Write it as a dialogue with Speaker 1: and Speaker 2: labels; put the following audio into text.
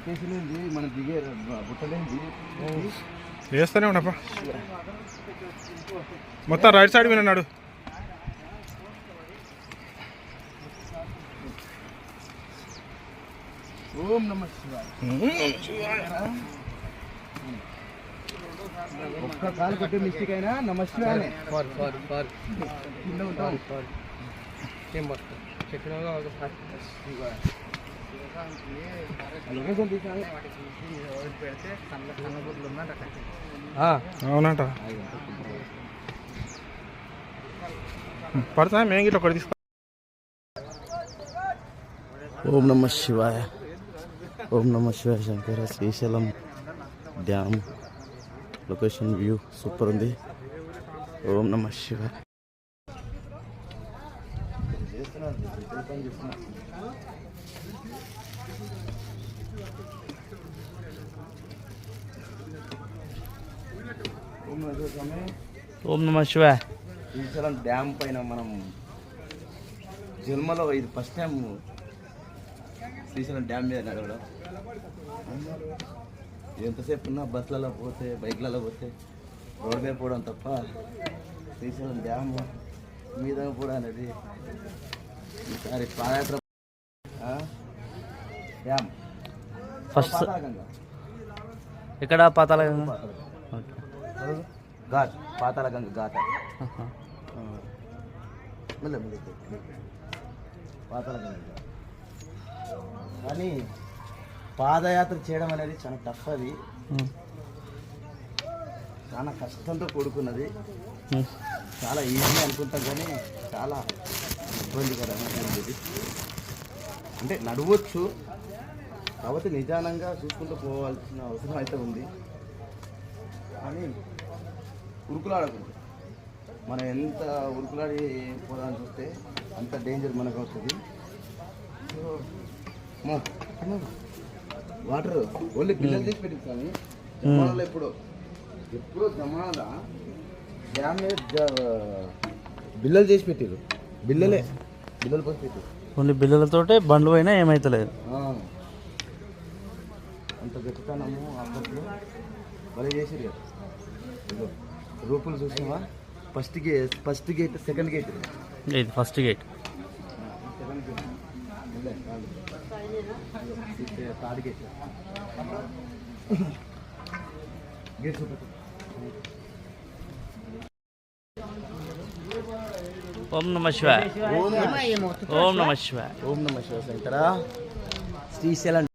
Speaker 1: Location ఏంది? మన దిగే బుట్టలేంది?
Speaker 2: వేస్తూనే ఉండప్ప. మొత్తం రైట్ సైడ్ విన్నాడు
Speaker 1: ఓం నమ ఒక్క కాలు కొట్టే మిస్టేక్ అయినా నమ శివాయనే.
Speaker 3: సారీ సారీ సారీ
Speaker 1: కింద ఉంటాం.
Speaker 3: సారీ ఏం పడుతుంది
Speaker 1: తీసాను
Speaker 2: అవునంట. పడతా మేము గిట్ల ఒకటి తీసుకో
Speaker 1: ఓం నమ శివాయ. ఓం నమ శివాయ Shankara Srisailam dam. Location view super ఉంది. ఓం నమ శివాయ.
Speaker 3: ఓం నమ శివాయ.
Speaker 1: శ్రీశైలం డ్యామ్ పైన మనం జన్మలో ఇది ఫస్ట్ టైం శ్రీశైలం డ్యామ్ మీద నడవడం. ఎంతసేపు ఉన్నా బస్సులలో పోతే బైక్లలో పోతే రోడ్ మీద పోవడం తప్ప శ్రీశైలం డ్యామ్ మీద కూడా అనేది ఈసారి పాదయాత్ర.
Speaker 3: ఫస్ట్. ఎక్కడ పాతాల
Speaker 1: ఘాట్. పాతాళగంగ ఘాట్. మెల్ల మెల్ల పాతాళగంగ ఘాట్. కానీ పాదయాత్ర చేయడం అనేది చాలా టఫ్ అది. చాలా కష్టంతో కూడుకున్నది. చాలా ఈజీ అనుకుంటాం కానీ చాలా ఇబ్బందికరమైనది ఇది. అంటే నడవచ్చు కాబట్టి నిదానంగా చూసుకుంటూ పోవాల్సిన అవసరం అయితే ఉంది. కానీ ఉరుకులాడకూడదు. మనం ఎంత ఉరుకులాడి పోదామని చూస్తే అంత డేంజర్ మనకు మో. వాటర్ ఓన్లీ పిల్లలు తీసి పెట్టింది కానీ జమానాలో ఎప్పుడు ఎప్పుడో జమానాల డ్యామ్ మీద జ- బిల్లలు చేసి పెట్టారు బిల్లలే. బిల్లలు పెట్టారు
Speaker 3: ఓన్లీ బిల్లులతోటే బండ్లు పోయినా ఏమైతలేదు.
Speaker 1: అంత గట్టితనము అప్పట్లో భలే చేసిరు కదా రూపులు చూసినావా? First gate first gate second gate.
Speaker 3: ఇది first gate.
Speaker 1: Third gate. Gate
Speaker 3: ఓం నమ శివాయ. ఓం నమ శివాయ.
Speaker 1: ఓం నమ శివ శంకర. శ్రీశైలం